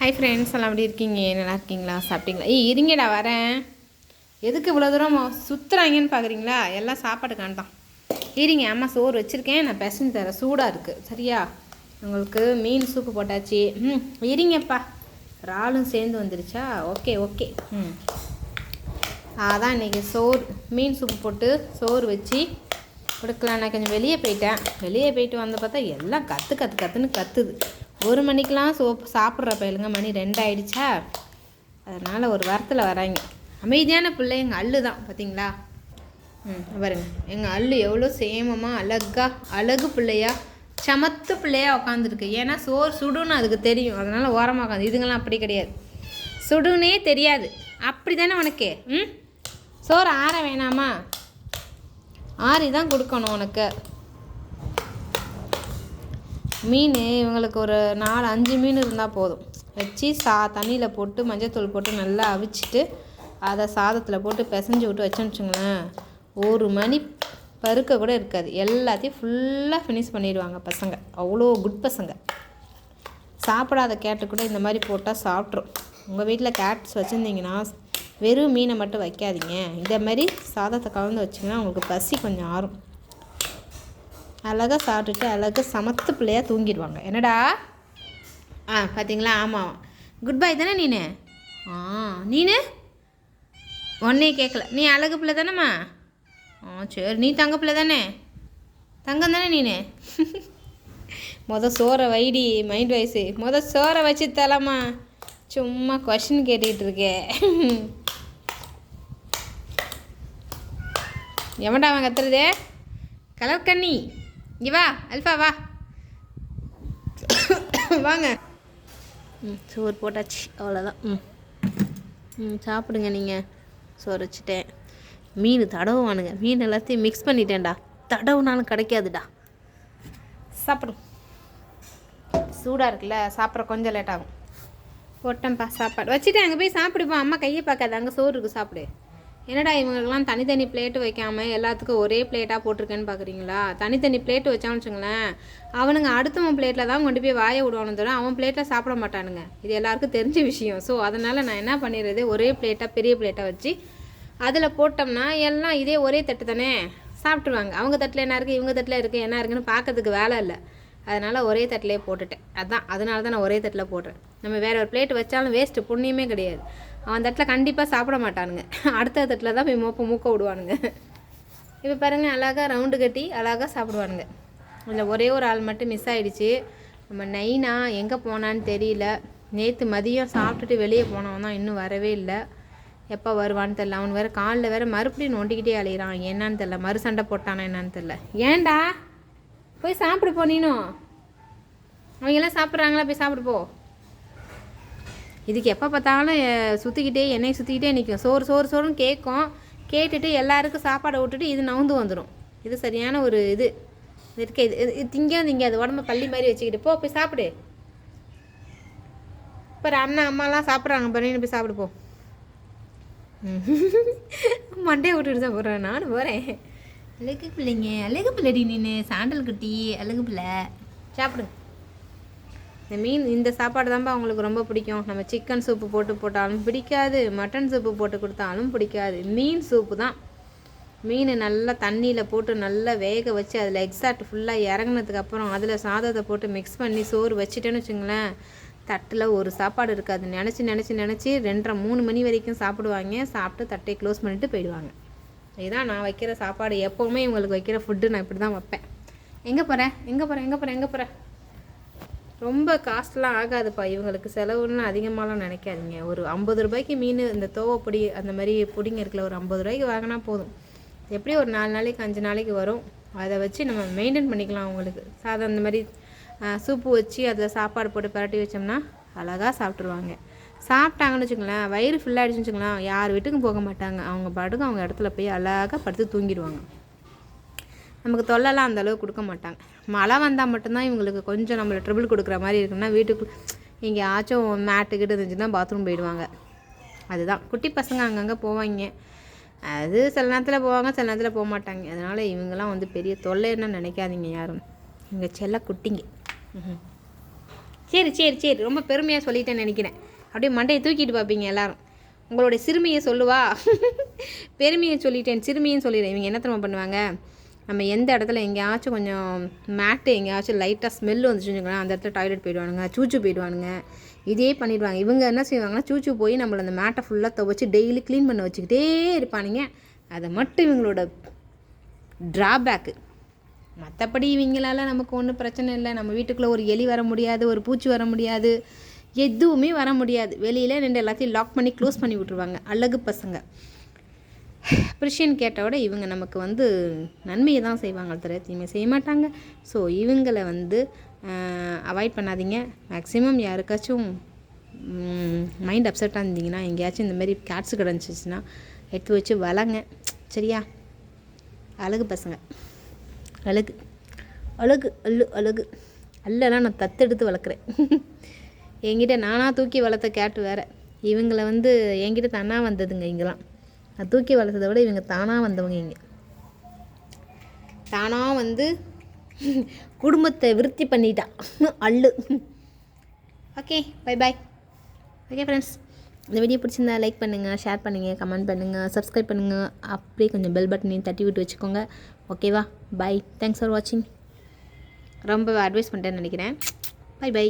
Hi friends எல்லாம் எப்படி இருக்கீங்க? நல்லா இருக்கீங்களா? சாப்பிட்டீங்களா? ஏய் இருங்கடா வரேன். எதுக்கு இவ்வளோ தூரம் சுற்றுறாங்கன்னு பார்க்குறீங்களா எல்லாம் சாப்பாடு தான் இருங்க அம்மா சோறு வச்சுருக்கேன். நான் பெசஞ்சு தரேன் சூடாக இருக்குது சரியா? உங்களுக்கு மீன் சூப்பு போட்டாச்சு. ம் இருங்கப்பா. இறாலும் சேர்ந்து வந்துருச்சா? Okay okay. ம். அதான் இன்றைக்கி சோறு மீன் சூப்பு போட்டு சோறு வச்சு கொடுக்கலாம் நான் கொஞ்சம் வெளியே போயிட்டேன். வெளியே போயிட்டு வந்து பார்த்தா எல்லாம் கற்று கற்று கற்றுன்னு கத்துது. ஒரு மணிக்கெலாம் சோப்பு சாப்பிட்ற பயிலுங்க மணி ரெண்டாயிடுச்சா? அதனால் ஒரு வாரத்தில் வராங்க. அமைதியான பிள்ளை எங்கள் அல்லு தான் பார்த்தீங்களா ம் பாருங்க. எங்கள் அல்லு எவ்வளோ சேமமாக அழகா அழகு பிள்ளையா சமத்து பிள்ளையா உட்காந்துருக்கு ஏன்னா சோறு சுடுன்னு அதுக்கு தெரியும். அதனால் ஓரமாக உட்காந்து இதுங்கெல்லாம் அப்படி கிடையாது. சுடுனே தெரியாது. அப்படி தானே உனக்கு? ம்? சோறு ஆற வேணாமா? ஆறி தான் கொடுக்கணும் உனக்கு. மீன் இவங்களுக்கு ஒரு நாலு அஞ்சு மீன் இருந்தால் போதும். வச்சு சா தண்ணியில் போட்டு மஞ்சத்தூள் போட்டு நல்லா அவிச்சிட்டு அதை சாதத்தில் போட்டு பிசைஞ்சு விட்டு வச்சோன்னு வச்சுங்களேன் ஒரு மணி பருக்க கூட இருக்காது. எல்லாத்தையும் ஃபுல்லாக ஃபினிஷ் பண்ணிடுவாங்க பசங்க. அவ்வளோ குட் பசங்க. சாப்பிடாத கேட்டு கூட இந்த மாதிரி போட்டால் சாப்பிட்ரும். உங்கள் வீட்டில் கேட்ஸ் வச்சுருந்தீங்கன்னா வெறும் மீனை மட்டும் வைக்காதீங்க. இதே மாதிரி சாதத்தை கலந்து வச்சிங்கன்னா உங்களுக்கு பசி கொஞ்சம் ஆறும். அழகாக சாப்பிட்டுட்டு அழகாக சமத்து பிள்ளையாக தூங்கிடுவாங்க. என்னடா? ஆ பார்த்தீங்களா ஆமாம் குட் பை தானே நீனு? ஆ நீனு? ஒன்னே கேட்கல நீ அழகு பிள்ளை தானேம்மா? ஆ சரி நீ தங்க பிள்ளை தானே? தங்கம் தானே நீனு? மொதல் சோறை வைடி மைண்ட் வயசு மொதல் சோறை வச்சு தரலாமா சும்மா கொஷின் கேட்டுக்கிட்டு இருக்கே. எவன்டா அவன் கத்துறதே? கலர் கண்ணி இங்கே வா அல்ஃபா வா. வாங்க. ம் சோறு போட்டாச்சு அவ்வளோதான் ம். ம் சாப்பிடுங்க நீங்கள் சோறு வச்சுட்டேன் மீன் தடவுவானுங்க. மீன் எல்லாத்தையும் மிக்ஸ் பண்ணிட்டேன்டா. தடவுனாலும் கிடைக்காதுடா. சாப்பிடும் சூடாக இருக்குல்ல சாப்பிட்ற கொஞ்சம் லேட் ஆகும். போட்டேன்ப்பா. சாப்பாடு. வச்சுட்டு அங்கே போய் சாப்பிடுப்பா அம்மா கையை பார்க்காது. அங்கே சோறு இருக்குது சாப்பிடு. என்னடா இவங்களுக்குலாம் தனித்தனி பிளேட்டு வைக்காமல் எல்லாத்துக்கும் ஒரே பிளேட்டாக போட்டிருக்கேன்னு பார்க்குறீங்களா தனித்தனி பிளேட்டு வச்சான்னு வச்சுங்களேன் அவனுங்க அடுத்தவன் பிளேட்டில் தான் கொண்டு போய் வாயை விடுவானு தவிர அவன் பிளேட்டில் சாப்பிட மாட்டானுங்க. இது எல்லாருக்கும் தெரிஞ்ச விஷயம். ஸோ அதனால் நான் என்ன பண்ணிடுறது? ஒரே பிளேட்டாக பெரிய பிளேட்டாக வச்சு அதில் போட்டோம்னா எல்லாம் இதே ஒரே தட்டு தானே? சாப்பிட்ருவாங்க அவங்க தட்டில் என்ன இருக்குது இவங்க தட்டில் இருக்குது என்ன இருக்குன்னு பார்க்கறதுக்கு வேலை இல்லை. அதனால் ஒரே தட்டிலே போட்டுட்டேன். அதான். அதனால தான் நான் ஒரே தட்டில் போடுறேன். நம்ம வேறு ஒரு பிளேட் வச்சாலும் வேஸ்ட்டு புண்ணியமே கிடையாது. அவன் தட்டில் கண்டிப்பாக சாப்பிட மாட்டானுங்க. அடுத்த தட்டில் தான் போய் மோப்ப மூக்க விடுவானுங்க. இப்போ பாருங்கள் அழகாக ரவுண்டு கட்டி அழகாக சாப்பிடுவானுங்க. இல்லை ஒரே ஒரு ஆள் மட்டும் மிஸ் ஆகிடுச்சு நம்ம நைனா எங்கே போனான்னு தெரியல. நேற்று மதியம் சாப்பிட்டுட்டு வெளியே போனவன் தான் இன்னும் வரவே இல்லை. எப்போ வருவான்னு தெரில அவன் வேறு காலில் வேறு மறுபடியும் நோண்டிக்கிட்டே அலையிறான். என்னன்னு தெரில மறு சண்டை போட்டானா என்னன்னு தெரில ஏன்டா? போய் சாப்பிடு போ நீனும் அவங்க எல்லாம் சாப்பிட்றாங்களா? போய் சாப்பிடு போ. இதுக்கு எப்போ பார்த்தாலும் சுற்றிக்கிட்டே எண்ணெய் சுற்றிக்கிட்டே நிற்கும் சோறு சோறு சோறுன்னு கேட்கும். கேட்டுட்டு எல்லாருக்கும் சாப்பாடை விட்டுட்டு இது நவுந்து வந்துடும் இது சரியான ஒரு இது. இது இருக்க இது இது- இது திங்க திங்காது. உடம்ப பள்ளி மாதிரி வச்சுக்கிட்டு போ போய் சாப்பிடு. இப்போ அண்ணன் அம்மாலாம் சாப்பிட்றாங்க பாரு. போய் சாப்பிடு போ. மண்டையை விட்டுட்டு தான் போகிறேன் நானும் போகிறேன் அழகு பிள்ளைங்க அழகு பிள்ளைடி நின்று சாண்டல் குட்டி அழகு பிள்ளை சாப்பிடுங்க இந்த மீன் இந்த சாப்பாடு தான்ப்பா அவங்களுக்கு ரொம்ப பிடிக்கும். நம்ம சிக்கன் சூப்பு போட்டு போட்டாலும் பிடிக்காது. மட்டன் சூப்பு போட்டு கொடுத்தாலும் பிடிக்காது. மீன் சூப்பு தான். மீன் நல்லா தண்ணியில் போட்டு நல்லா வேக வச்சு அதில் எக்ஸாக்ட் ஃபுல்லாக இறங்கினதுக்கப்புறம் அதில் சாதத்தை போட்டு மிக்ஸ் பண்ணி சோறு வச்சுட்டேன்னு வச்சுங்களேன். தட்டில் ஒரு சாப்பாடு இருக்காது. நினச்சி நினச்சி நினச்சி ரெண்டரை மூணு மணி வரைக்கும் சாப்பிடுவாங்க. சாப்பிட்டு தட்டையை க்ளோஸ் பண்ணிட்டு போயிடுவாங்க. இதுதான் நான் வைக்கிற சாப்பாடு. எப்போவுமே இவங்களுக்கு வைக்கிற ஃபுட்டு நான் இப்படி தான் வைப்பேன். எங்கே போகிறேன் எங்கே போகிறேன் எங்கே போகிறேன் எங்கே போகிறேன் ரொம்ப காஸ்ட்லாம் ஆகாதுப்பா. இவங்களுக்கு செலவுன்னு அதிகமாகலாம் நினைக்காதீங்க. ஒரு ஐம்பது ரூபாய்க்கு மீன் இந்த தோவை பொடி அந்த மாதிரி பொடிங்க இருக்குல்ல ஒரு ஐம்பது ரூபாய்க்கு வாங்கினா போதும். எப்படி ஒரு நாலு நாளைக்கு அஞ்சு நாளைக்கு வரும். அதை வச்சு நம்ம மெயின்டைன் பண்ணிக்கலாம் அவங்களுக்கு. சாதம் அந்த மாதிரி சூப்பு வச்சு அதில் சாப்பாடு போட்டு பரட்டி வச்சோம்னா அழகாக சாப்பிட்ருவாங்க சாப்பிட்டாங்கன்னு வச்சுக்கோங்களேன் வயிறு ஃபுல்லாகிடுச்சுன்னு வச்சுக்கோங்களேன் யார் வீட்டுக்கும் போக மாட்டாங்க. அவங்க பாட்டுக்கும் அவங்க இடத்துல போய் அழகாக படுத்து தூங்கிடுவாங்க. நமக்கு தொல்லைலாம் அந்த அளவுக்கு கொடுக்க மாட்டாங்க. மழை வந்தால் மட்டும்தான் இவங்களுக்கு கொஞ்சம் நம்மளை ட்ரிபிள் கொடுக்குற மாதிரி இருக்குன்னா வீட்டுக்கு இங்கே ஆச்சும் மேட்டு கிட்ட இருந்துச்சுன்னா பாத்ரூம் போயிடுவாங்க. அதுதான். குட்டி பசங்க அங்கங்கே போவாங்க. அது சில நேரத்தில் போவாங்க சில நேரத்தில் போக மாட்டாங்க. அதனால் இவங்கெல்லாம் வந்து பெரிய தொல்லைன்னு நினைக்காதீங்க யாரும். இங்கே செல்ல குட்டிங்க. சரி சரி சரி. ரொம்ப பெருமையாக சொல்லிட்டேன்னு நினைக்கிறேன். அப்படியே மண்டையை தூக்கிட்டு பார்ப்பீங்க எல்லாரும். உங்களுடைய சிறுமியை சொல்லுவா. பெருமையை சொல்லிட்டேன் சிறுமியும் சொல்லிடுறேன் இவங்க என்ன திரும்ப பண்ணுவாங்க? நம்ம எந்த இடத்துல எங்கேயாச்சும் கொஞ்சம் மேட்டு எங்கேயாச்சும் லைட்டாக ஸ்மெல் வந்துச்சுன்னு அந்த இடத்துல டாய்லெட் போயிடுவானுங்க சூச்சு போயிடுவானுங்க. இதே பண்ணிடுவாங்க. இவங்க என்ன செய்வாங்கன்னா சூச்சு போய் நம்மளை அந்த மேட்டை ஃபுல்லாக துவைச்சி டெய்லி க்ளீன் பண்ண வச்சுக்கிட்டே இருப்பானுங்க. அதை மட்டும் இவங்களோட ட்ராபேக்கு மற்றபடி இவங்களால நமக்கு ஒன்றும் பிரச்சனை இல்லை. நம்ம வீட்டுக்குள்ளே ஒரு எலி வர முடியாது ஒரு பூச்சி வர முடியாது. எதுவுமே வர முடியாது. வெளியில் ரெண்டு எல்லாத்தையும் லாக் பண்ணி க்ளோஸ் பண்ணி விட்ருவாங்க அழகு பசங்க. பிரிஷியன் கேட்ட விட இவங்க நமக்கு வந்து நன்மையை தான் செய்வாங்க தவிர தீமை செய்ய மாட்டாங்க. ஸோ இவங்களை வந்து அவாய்ட் பண்ணாதீங்க. மேக்ஸிமம் யாருக்காச்சும் மைண்ட் அப்செட்டாக இருந்தீங்கன்னா எங்கேயாச்சும் இந்த மாதிரி கேட்ஸ் கிடந்துச்சின்னா எடுத்து வச்சு வளங்க சரியா? அழகு பசங்க. அழகு. அழகு அல்லு அழகு. அல்லலாம் நான் தத்தெடுத்து வளர்க்குறேன். என்கிட்ட நானாக தூக்கி வளர்த்த கேட்டு வேறு. இவங்களை வந்து என்கிட்ட தானாக வந்ததுங்க இங்கெல்லாம். நான் தூக்கி வளர்த்ததை விட இவங்க தானாக வந்தவங்க இங்கே. தானாக வந்து குடும்பத்தை விருத்தி பண்ணிட்டா. அள்ளு. Okay bye bye okay friends இந்த வீடியோ பிடிச்சிருந்தா லைக் பண்ணுங்கள் ஷேர் பண்ணுங்கள் கமெண்ட் பண்ணுங்கள் சப்ஸ்கிரைப் பண்ணுங்கள் அப்படியே கொஞ்சம் பெல் பட்டனையும் தட்டி விட்டு வச்சுக்கோங்க. ஓகேவா பை தேங்க்ஸ் ஃபார் வாட்சிங் ரொம்ப அட்வைஸ் பண்ணிட்டேன்னு நினைக்கிறேன். By by